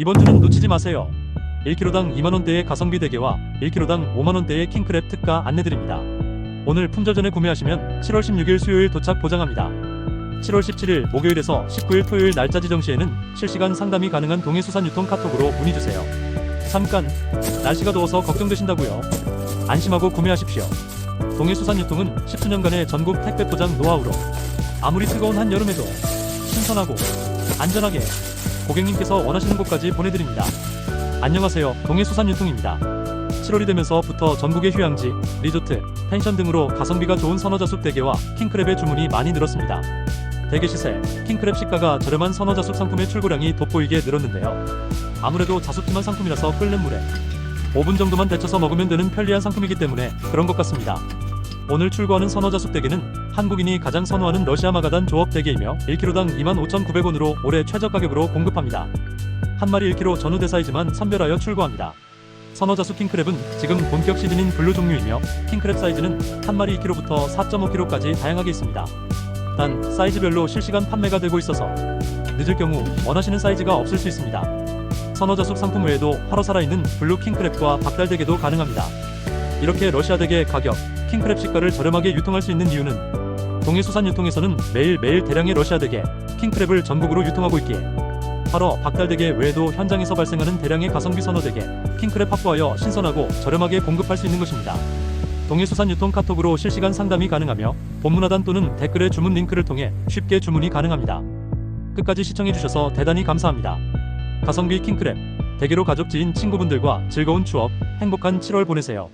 이번 주는 놓치지 마세요. 1kg당 2만원대의 가성비 대게와 1kg당 5만원대의 킹크랩 특가 안내드립니다. 오늘 품절 전에 구매하시면 7월 16일 수요일 도착 보장합니다. 7월 17일 목요일에서 19일 토요일 날짜 지정 시에는 실시간 상담이 가능한 동해수산 유통 카톡으로 문의 주세요. 잠깐 날씨가 더워서 걱정되신다고요? 안심하고 구매하십시오. 동해수산 유통은 10수년간의 전국 택배 포장 노하우로 아무리 뜨거운 한여름에도 신선하고 안전하게 고객님께서 원하시는 곳까지 보내드립니다. 안녕하세요. 동해수산유통입니다. 7월이 되면서부터 전국의 휴양지, 리조트, 펜션 등으로 가성비가 좋은 선어자숙 대게와 킹크랩의 주문이 많이 늘었습니다. 대게 시세, 킹크랩 시가가 저렴한 선어자숙 상품의 출고량이 돋보이게 늘었는데요. 아무래도 자숙지만 상품이라서 끓는 물에 5분 정도만 데쳐서 먹으면 되는 편리한 상품이기 때문에 그런 것 같습니다. 오늘 출고하는 선어자숙 대게는 한국인이 가장 선호하는 러시아 마가단 조업 대게이며 1kg당 25,900원으로 올해 최저 가격으로 공급합니다. 한 마리 1kg 전후 대사이즈만 선별하여 출고합니다. 선어자숙 킹크랩은 지금 본격 시즌인 블루 종류이며 킹크랩 사이즈는 한 마리 2kg부터 4.5kg까지 다양하게 있습니다. 단 사이즈별로 실시간 판매가 되고 있어서 늦을 경우 원하시는 사이즈가 없을 수 있습니다. 선어자숙 상품 외에도 화로 살아있는 블루 킹크랩과 박달대게도 가능합니다. 이렇게 러시아 대게 가격, 킹크랩 시가를 저렴하게 유통할 수 있는 이유는 동해수산 유통에서는 매일매일 대량의 러시아 대게, 킹크랩을 전국으로 유통하고 있기에 화로 박달대게 외에도 현장에서 발생하는 대량의 가성비 선어대게, 킹크랩 확보하여 신선하고 저렴하게 공급할 수 있는 것입니다. 동해수산 유통 카톡으로 실시간 상담이 가능하며 본문하단 또는 댓글의 주문 링크를 통해 쉽게 주문이 가능합니다. 끝까지 시청해주셔서 대단히 감사합니다. 가성비 킹크랩, 대게로 가족 지인 친구분들과 즐거운 추억, 행복한 7월 보내세요.